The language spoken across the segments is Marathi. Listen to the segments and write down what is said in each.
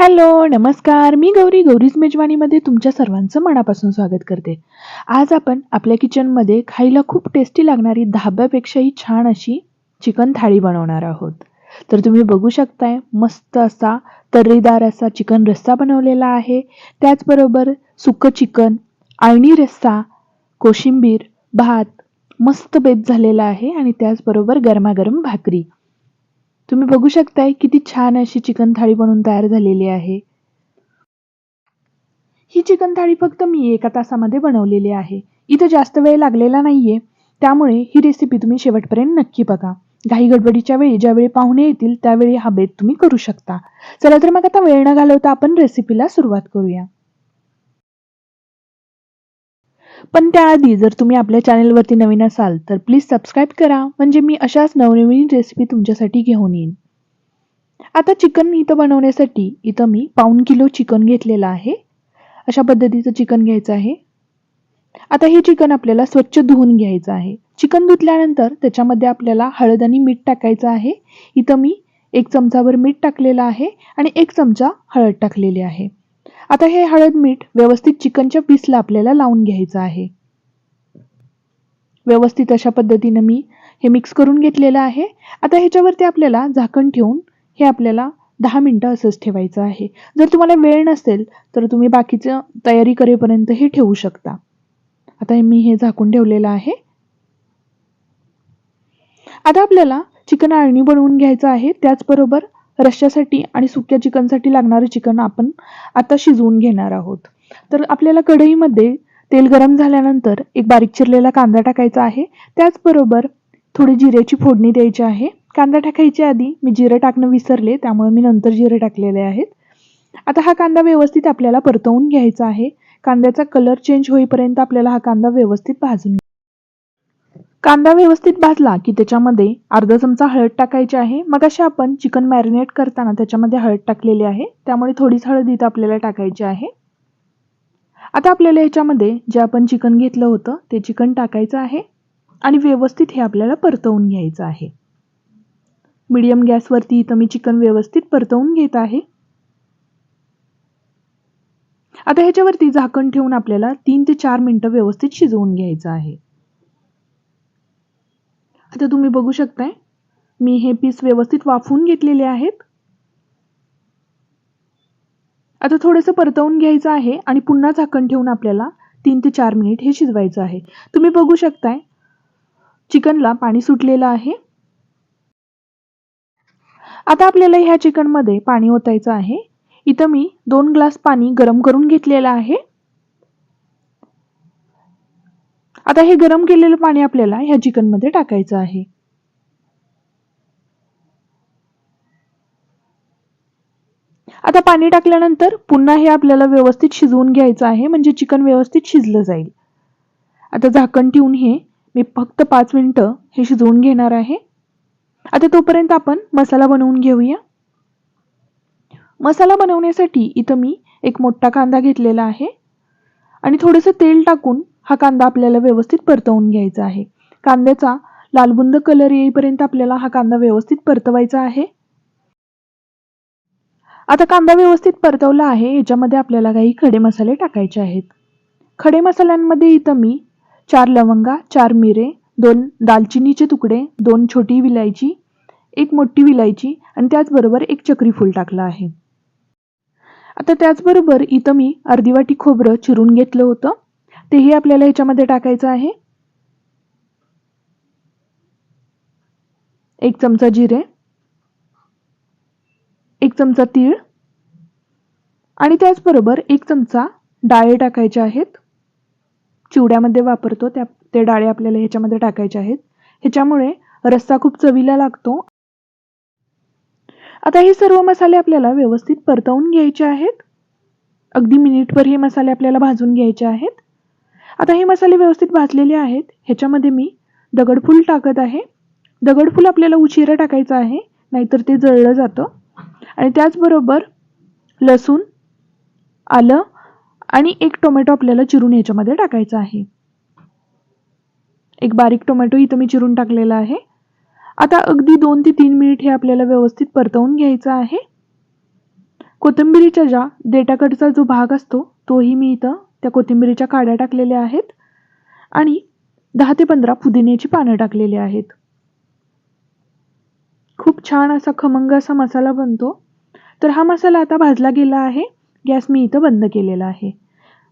हॅलो नमस्कार. मी गौरी गौरीज मेजवानीमध्ये तुमच्या सर्वांचं मनापासून स्वागत करते. आज आपण आपल्या किचनमध्ये खायला खूप टेस्टी लागणारी धाब्यापेक्षाही छान अशी चिकन थाळी बनवणार आहोत. तर तुम्ही बघू शकताय मस्त असा तर्रीदार असा चिकन रस्सा बनवलेला आहे. त्याचबरोबर सुकं चिकन आळणी रस्सा कोशिंबीर भात मस्त बेत झालेला आहे आणि त्याचबरोबर गरमागरम भाकरी. तुम्ही बघू शकताय किती छान अशी चिकन थाळी बनवून तयार झालेली आहे. ही चिकन थाळी फक्त मी एका तासामध्ये बनवलेली आहे. इथं जास्त वेळ लागलेला नाहीये. त्यामुळे ही रेसिपी तुम्ही शेवटपर्यंत नक्की बघा. घाई गडबडीच्या वेळी ज्यावेळी पाहुणे येतील त्यावेळी हा बेत तुम्ही करू शकता. चला तर मग आता वेळ न घालवता आपण रेसिपीला सुरुवात करूया. पण त्याआधी जर तुम्ही आपल्या चॅनेलवरती नवीन असाल तर प्लीज सबस्क्राईब करा. म्हणजे मी अशाच नवनवीन रेसिपी तुमच्यासाठी घेऊन येईन. आता चिकन इथं बनवण्यासाठी इथं मी पाऊण किलो चिकन घेतलेलं आहे. अशा पद्धतीचं चिकन घ्यायचं आहे. आता हे चिकन आपल्याला स्वच्छ धुवून घ्यायचं आहे. चिकन धुतल्यानंतर त्याच्यामध्ये आपल्याला हळद आणि मीठ टाकायचं आहे. इथं मी एक चमचावर मीठ टाकलेलं आहे आणि एक चमचा हळद टाकलेली आहे. आता हे हळद मीठ व्यवस्थित चिकनच्या पीसला आपल्याला लावून घ्यायचं आहे. व्यवस्थित अशा पद्धतीनं मी हे मिक्स करून घेतलेलं आहे. आता ह्याच्यावरती आपल्याला झाकण ठेवून हे आपल्याला दहा मिनटं असंच ठेवायचं आहे. जर तुम्हाला वेळ नसेल तर तुम्ही बाकीचं तयारी करेपर्यंत हे ठेवू शकता. आता हे मी हे झाकून ठेवलेलं आहे. आता आपल्याला चिकन आळणी बनवून घ्यायचं आहे. त्याचबरोबर रश्श्यासाठी आणि सुक्या चिकनसाठी लागणारं चिकन आपण आता शिजवून घेणार आहोत. तर आपल्याला कढईमध्ये तेल गरम झाल्यानंतर एक बारीक चिरलेला कांदा टाकायचा आहे. त्याचबरोबर थोडी जिऱ्याची फोडणी द्यायची आहे. कांदा टाकायच्या आधी मी जिरं टाकणं विसरले त्यामुळे मी नंतर जिरे टाकलेले आहेत. आता हा कांदा व्यवस्थित आपल्याला परतवून घ्यायचा आहे. कांद्याचा कलर चेंज होईपर्यंत आपल्याला हा कांदा व्यवस्थित भाजून कांदा व्यवस्थित भाजला की त्याच्यामध्ये अर्धा चमचा हळद टाकायची आहे. मग अशा आपण चिकन मॅरिनेट करताना त्याच्यामध्ये हळद टाकलेली आहे. त्यामुळे थोडीच हळद इथं आपल्याला टाकायची आहे. आता आपल्याला याच्यामध्ये जे आपण चिकन घेतलं होतं ते चिकन टाकायचं आहे आणि व्यवस्थित हे आपल्याला परतवून घ्यायचं आहे. मीडियम गॅसवरती इथं मी चिकन व्यवस्थित परतवून घेत आहे. आता ह्याच्यावरती झाकण ठेवून आपल्याला तीन ते चार मिनटं व्यवस्थित शिजवून घ्यायचं आहे. आता तुम्ही बघू शकताय मी हे पीस व्यवस्थित वाफवून घेतलेले आहेत. आता थोडंसं परतवून घ्यायचं आहे आणि पुन्हा झाकण ठेवून आपल्याला तीन ते चार मिनिट हे शिजवायचं आहे. तुम्ही बघू शकताय चिकनला पाणी सुटलेलं आहे. आता आपल्याला ह्या चिकनमध्ये पाणी ओतायचं आहे. इथं मी दोन ग्लास पाणी गरम करून घेतलेलं आहे. आता हे गरम केलेलं पाणी आपल्याला ह्या चिकनमध्ये टाकायचं आहे. आता पाणी टाकल्यानंतर पुन्हा हे आपल्याला व्यवस्थित शिजवून घ्यायचं आहे म्हणजे चिकन व्यवस्थित शिजलं जाईल. आता झाकण ठेवून हे मी फक्त पाच मिनटं हे शिजवून घेणार आहे. आता तोपर्यंत आपण मसाला बनवून घेऊया. मसाला बनवण्यासाठी इथं मी एक मोठा कांदा घेतलेला आहे. आणि थोडंसं तेल टाकून हा कांदा आपल्याला व्यवस्थित परतवून घ्यायचा आहे. कांद्याचा लालबुंद कलर येईपर्यंत आपल्याला हा कांदा व्यवस्थित परतवायचा आहे. आता कांदा व्यवस्थित परतवला आहे याच्यामध्ये आपल्याला काही खडे मसाले टाकायचे आहेत. खडे मसाल्यांमध्ये इथं मी चार लवंगा चार मिरे दोन दालचिनीचे तुकडे दोन छोटी विलायची एक मोठी विलायची आणि त्याचबरोबर एक चक्री फूल टाकलं आहे. आता त्याचबरोबर इथं मी अर्धी वाटी खोबरं चिरून घेतलं होतं. तेही आपल्याला ह्याच्यामध्ये टाकायचं आहे. एक चमचा जिरे. एक चमचा तीळ. आणि त्याचबरोबर एक चमचा डाळे टाकायचे आहेत. चिवड्यामध्ये वापरतो त्या ते डाळे आपल्याला ह्याच्यामध्ये टाकायचे आहेत. ह्याच्यामुळे रस्सा खूप चवीला लागतो. आता हे सर्व मसाले आपल्याला व्यवस्थित परतवून घ्यायचे आहेत. अगदी मिनिटभर हे मसाले आपल्याला भाजून घ्यायचे आहेत. आता हे मसाले व्यवस्थित भाजलेले आहेत. ह्याच्यामध्ये मी दगडफूल टाकत आहे. दगडफूल आपल्याला उशिरा टाकायचं आहे नाहीतर ते जळलं जातं. आणि त्याचबरोबर लसूण आलं आणि एक टोमॅटो आपल्याला चिरून ह्याच्यामध्ये टाकायचा आहे. एक बारीक टोमॅटो इथं मी चिरून टाकलेला आहे. आता अगदी दोन ते तीन मिनिट हे आपल्याला व्यवस्थित परतवून घ्यायचं आहे. कोथिंबिरीच्या ज्या देटाकडचा जो भाग असतो तोही मी इथं त्या कोथिंबिरीच्या काड्या टाकलेल्या आहेत आणि दहा ते पंधरा पुदिन्याची पानं टाकलेली आहेत. खूप छान असा खमंग असा मसाला बनतो. तर हा मसाला आता भाजला गेला आहे. गॅस मी इथं बंद केलेला आहे.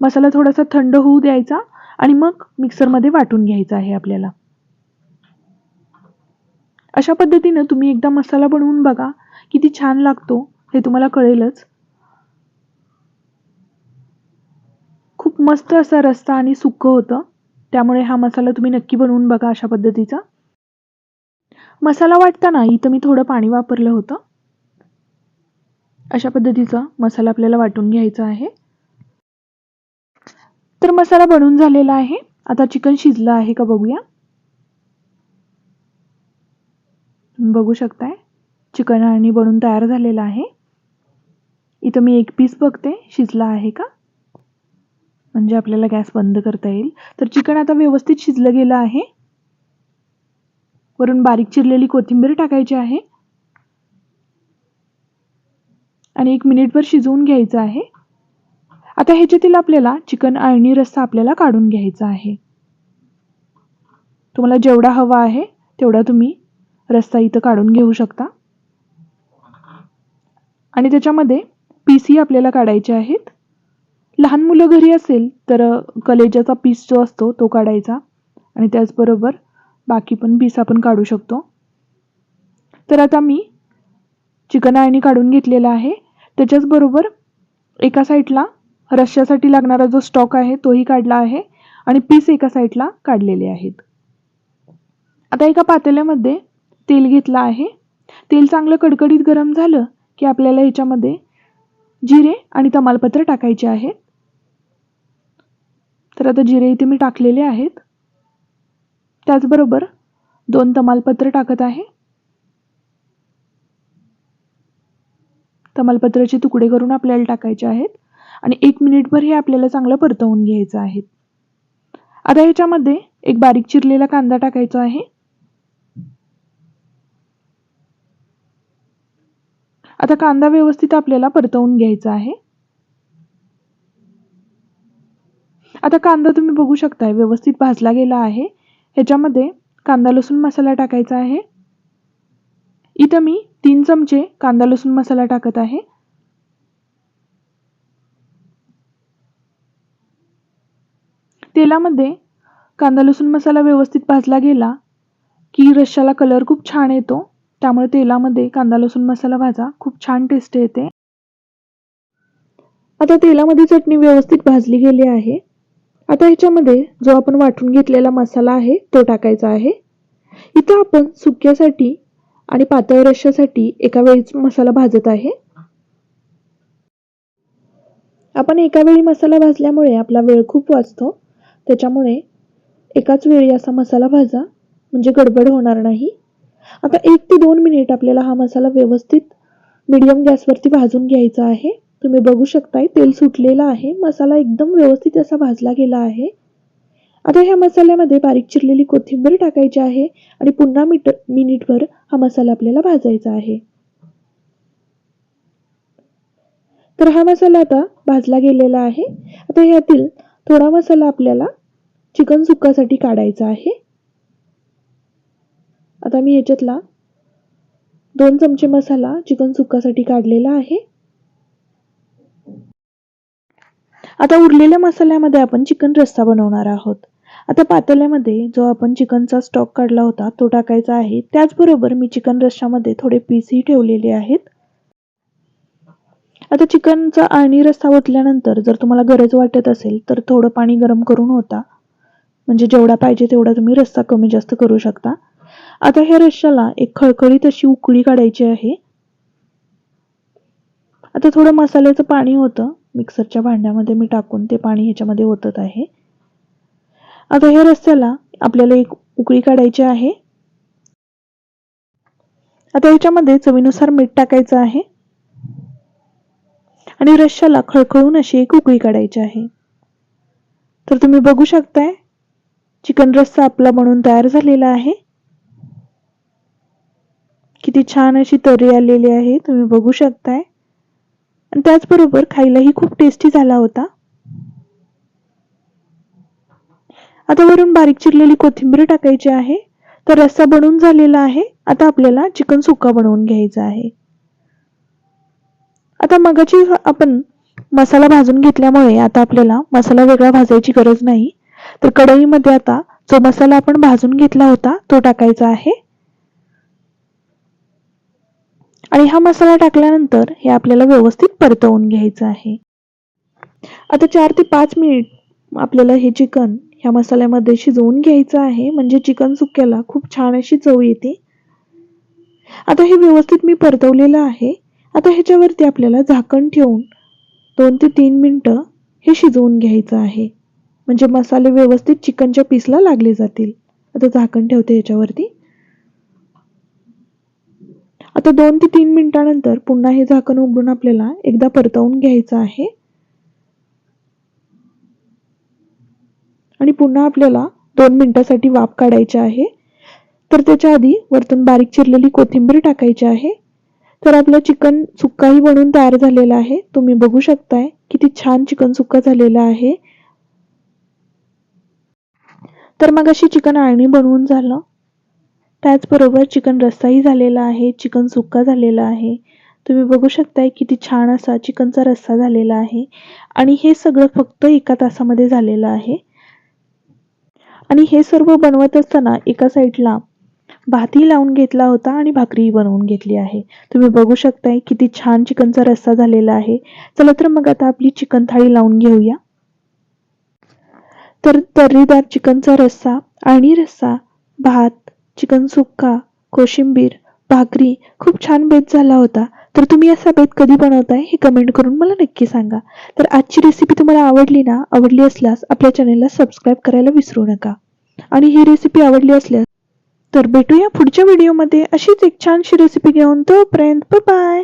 मसाला थोडासा थंड होऊ द्यायचा आणि मग मिक्सरमध्ये वाटून घ्यायचा आहे आपल्याला. अशा पद्धतीनं तुम्ही एकदा मसाला बनवून बघा किती छान लागतो हे तुम्हाला कळेलच खूप मस्त असा रस्ता आणि सुकं होतं. त्यामुळे हा मसाला तुम्ही नक्की बनवून बघा अशा पद्धतीचा. मसाला वाटताना इथं मी थोडं पाणी वापरलं होतं. अशा पद्धतीचा मसाला आपल्याला वाटून घ्यायचा आहे. तर मसाला बनून झालेला आहे. आता चिकन शिजलं आहे का बघूया. बघू शकताय. चिकन आणि बनून तयार झालेलं आहे. इथं मी एक पीस बघते. शिजला आहे का? म्हणजे आपल्याला गॅस बंद करता येईल. तर चिकन आता व्यवस्थित शिजलं गेलं आहे. वरून बारीक चिरलेली कोथिंबीर टाकायची आहे. आणि एक मिनिटभर शिजवून घ्यायचं आहे. आता ह्याच्यातील आपल्याला चिकन आळणी रस्सा आपल्याला काढून घ्यायचा आहे. तुम्हाला जेवढा हवा आहे तेवढा तुम्ही रस्सा इथं काढून घेऊ शकता. आणि त्याच्यामध्ये पीसही आपल्याला काढायचे आहेत. लहान मुलं घरी असेल तर कलेजाचा पीस जो असतो तो काढायचा आणि त्याचबरोबर बाकी पण पीस आपण काढू शकतो. तर आता मी चिकन आळणी काढून घेतलेला आहे. त्याच्याचबरोबर एका साईडला रश्श्यासाठी लागणारा जो स्टॉक आहे तोही काढला आहे आणि पीस एका साईडला काढलेले आहेत. आता एका पातेल्यामध्ये तेल घेतलं आहे. तेल चांगलं कडकडीत गरम झालं की आपल्याला याच्यामध्ये जिरे आणि तमालपत्र टाकायचे आहेत तर आता जिरे इथे मी टाकलेले आहेत. त्याचबरोबर दोन तमालपत्र टाकत आहे. तमालपत्राचे तुकडे करून आपल्याला टाकायचे आहेत. आणि एक मिनिटभर हे आपल्याला चांगलं परतवून घ्यायचं आहे. आता ह्याच्यामध्ये एक बारीक चिरलेला कांदा टाकायचा आहे. आता कांदा व्यवस्थित आपल्याला परतवून घ्यायचा आहे. आता कांदा तुम्ही बघू शकताय व्यवस्थित भाजला गेला आहे. ह्याच्यामध्ये कांदा लसूण मसाला टाकायचा आहे. इथं मी तीन चमचे कांदा लसूण मसाला टाकत आहे. तेलामध्ये कांदा लसूण मसाला व्यवस्थित भाजला गेला की रश्श्याला कलर खूप छान येतो. त्यामुळे तेलामध्ये कांदा लसूण मसाला भाजा. खूप छान टेस्ट येते. आता तेलामध्ये चटणी व्यवस्थित भाजली गेली आहे. आता ह्याच्यामध्ये जो आपण वाटून घेतलेला मसाला आहे तो टाकायचा आहे. इथं आपण सुक्यासाठी आणि पातळ रश्यासाठी एका वेळीच मसाला भाजत आहे. आपण एका वेळी मसाला भाजल्यामुळे आपला वेळ खूप वाचतो. त्याच्यामुळे एकाच वेळी असा मसाला भाजा म्हणजे गडबड होणार नाही. आता एक ते दोन मिनिट आपल्याला हा मसाला व्यवस्थित मिडियम गॅसवरती भाजून घ्यायचा आहे. तुम्ही बघू शकताय तेल सुटलेलं आहे. मसाला एकदम व्यवस्थित असा भाजला गेला आहे. आता ह्या मसाल्यामध्ये बारीक चिरलेली कोथिंबीर टाकायची आहे आणि पुन्हा मिट मिनिटभर हा मसाला आपल्याला भाजायचा आहे. तर हा मसाला आता भाजला गेलेला आहे. आता ह्यातील थोडा मसाला आपल्याला चिकन सुक्कासाठी काढायचा आहे. आता मी ह्याच्यातला दोन चमचे मसाला चिकन सुक्कासाठी काढलेला आहे. आता उरलेल्या मसाल्यामध्ये आपण चिकन रस्सा बनवणार आहोत. आता पातेल्यामध्ये जो आपण चिकनचा स्टॉक काढला होता तो टाकायचा आहे. त्याचबरोबर मी चिकन रस्सामध्ये थोडे पीसही ठेवलेले आहेत. आता चिकनचा आणि रस्सा ओतल्यानंतर जर तुम्हाला गरज वाटत असेल तर थोडं पाणी गरम करून होता म्हणजे जेवढा पाहिजे तेवढा तुम्ही रस्सा कमी जास्त करू शकता. आता ह्या रश्श्याला एक खळखळीत अशी उकळी काढायची आहे. आता थोडं मसाल्याचं पाणी होतं मिक्सरच्या भांड्यामध्ये मी टाकून ते पाणी ह्याच्यामध्ये ओतत आहे. आता ह्या रस्त्याला आपल्याला एक उकळी काढायची आहे. आता ह्याच्यामध्ये चवीनुसार मीठ टाकायचं आहे. आणि रश्याला खळखळून अशी एक उकळी काढायची आहे. तर तुम्ही बघू शकताय चिकन रस्सा आपला बनवून तयार झालेला आहे. किती छान अशी तरी आलेली आहे तुम्ही बघू शकताय. आणि त्याचबरोबर खायलाही खूप टेस्टी झाला होता. आता वरून बारीक चिरलेली कोथिंबीर टाकायची आहे. तर रस्सा बनवून झालेला आहे. आता आपल्याला चिकन सुक्का बनवून घ्यायचा आहे. आता मगाची आपण मसाला भाजून घेतल्यामुळे आता आपल्याला मसाला वेगळा भाजायची गरज नाही. तर कढईमध्ये आता जो मसाला आपण भाजून घेतला होता तो टाकायचा आहे. आणि हा मसाला टाकल्यानंतर हे आपल्याला व्यवस्थित परतवून घ्यायचं आहे. आता चार ते पाच मिनिट आपल्याला हे चिकन ह्या मसाल्यामध्ये शिजवून घ्यायचं आहे. म्हणजे चिकन सुक्याला खूप छान अशी चव येते. आता हे व्यवस्थित मी परतवलेलं आहे. आता ह्याच्यावरती आपल्याला झाकण ठेवून दोन ते तीन मिनटं हे शिजवून घ्यायचं आहे. म्हणजे मसाले व्यवस्थित चिकनच्या पीसला लागले जातील. आता झाकण ठेवते ह्याच्यावरती. आता दोन ते तीन मिनिटानंतर पुन्हा हे झाकण उघडून आपल्याला एकदा परतवून घ्यायचं आहे. आणि पुन्हा आपल्याला दोन मिनिटासाठी वाफ काढायची आहे. तर त्याच्या आधी वरतून बारीक चिरलेली कोथिंबीर टाकायची आहे. तर आपलं चिकन सुक्काही बनून तयार झालेला आहे. तुम्ही बघू शकताय किती छान चिकन सुक्का झालेला आहे. तर मग अशी चिकन आळणी बनवून झालं. त्याचबरोबर चिकन रस्साही झालेला आहे चिकन सुक्का झालेला आहे. तुम्ही बघू शकताय किती छान असा चिकनचा रस्सा झालेला आहे. आणि हे सगळं फक्त एका तासामध्ये झालेलं आहे. आणि हे सर्व बनवत असताना एका साईडला भातही लावून घेतला होता आणि भाकरीही बनवून घेतली आहे. तुम्ही बघू शकताय किती छान चिकनचा रस्सा झालेला आहे. चला तर मग आता आपली चिकन थाळी लावून घेऊया. तर तर्रीदार चिकनचा रस्सा आणि रस्सा भात चिकन सुक्का कोशिंबीर भाकरी खूप छान बेत झाला होता. तर तुम्ही असा बेत कधी बनवताय हे कमेंट करून मला नक्की सांगा. तर आजची रेसिपी तुम्हाला आवडली ना आवडली असल्यास आपल्या चॅनलला सबस्क्राईब करायला विसरू नका. आणि ही रेसिपी आवडली असल्यास तर भेटूया पुढच्या व्हिडिओमध्ये अशीच एक छानशी रेसिपी घेऊन तोपर्यंत बाय